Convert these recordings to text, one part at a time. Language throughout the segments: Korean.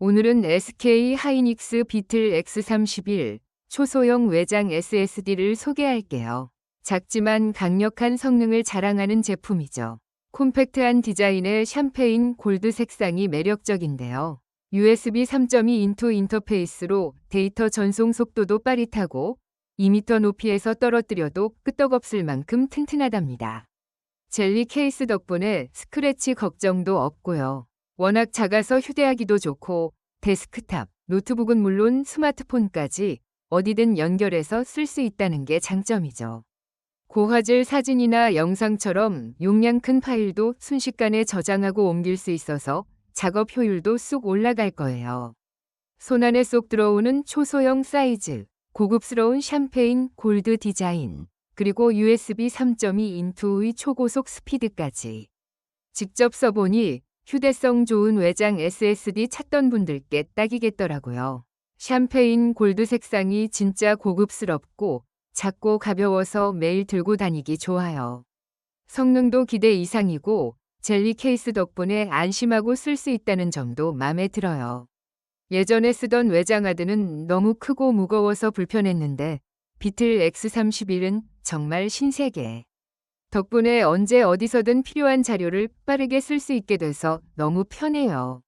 오늘은 SK 하이닉스 비틀 X31 초소형 외장 SSD를 소개할게요. 작지만 강력한 성능을 자랑하는 제품이죠. 콤팩트한 디자인의 샴페인 골드 색상이 매력적인데요. USB 3.2 인투 인터페이스로 데이터 전송 속도도 빠릿하고 2m 높이에서 떨어뜨려도 끄떡없을 만큼 튼튼하답니다. 젤리 케이스 덕분에 스크래치 걱정도 없고요. 워낙 작아서 휴대하기도 좋고 데스크탑, 노트북은 물론 스마트폰까지 어디든 연결해서 쓸 수 있다는 게 장점이죠. 고화질 사진이나 영상처럼 용량 큰 파일도 순식간에 저장하고 옮길 수 있어서 작업 효율도 쑥 올라갈 거예요. 손안에 쏙 들어오는 초소형 사이즈, 고급스러운 샴페인 골드 디자인, 그리고 USB 3.2 인투의 초고속 스피드까지. 직접 써보니 휴대성 좋은 외장 SSD 찾던 분들께 딱이겠더라고요. 샴페인 골드 색상이 진짜 고급스럽고 작고 가벼워서 매일 들고 다니기 좋아요. 성능도 기대 이상이고 젤리 케이스 덕분에 안심하고 쓸 수 있다는 점도 마음에 들어요. 예전에 쓰던 외장하드는 너무 크고 무거워서 불편했는데 비틀 X31은 정말 신세계. 덕분에 언제 어디서든 필요한 자료를 빠르게 쓸 수 있게 돼서 너무 편해요.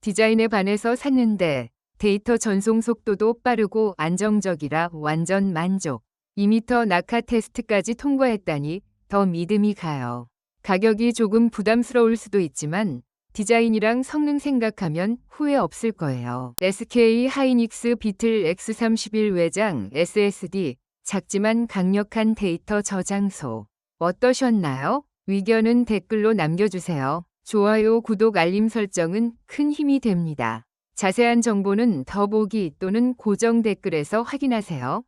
디자인에 반해서 샀는데 데이터 전송 속도도 빠르고 안정적이라 완전 만족. 2m 낙하 테스트까지 통과했다니 더 믿음이 가요. 가격이 조금 부담스러울 수도 있지만 디자인이랑 성능 생각하면 후회 없을 거예요. SK 하이닉스 비틀 X31 외장 SSD 작지만 강력한 데이터 저장소. 어떠셨나요? 의견은 댓글로 남겨주세요. 좋아요, 구독, 알림 설정은 큰 힘이 됩니다. 자세한 정보는 더보기 또는 고정 댓글에서 확인하세요.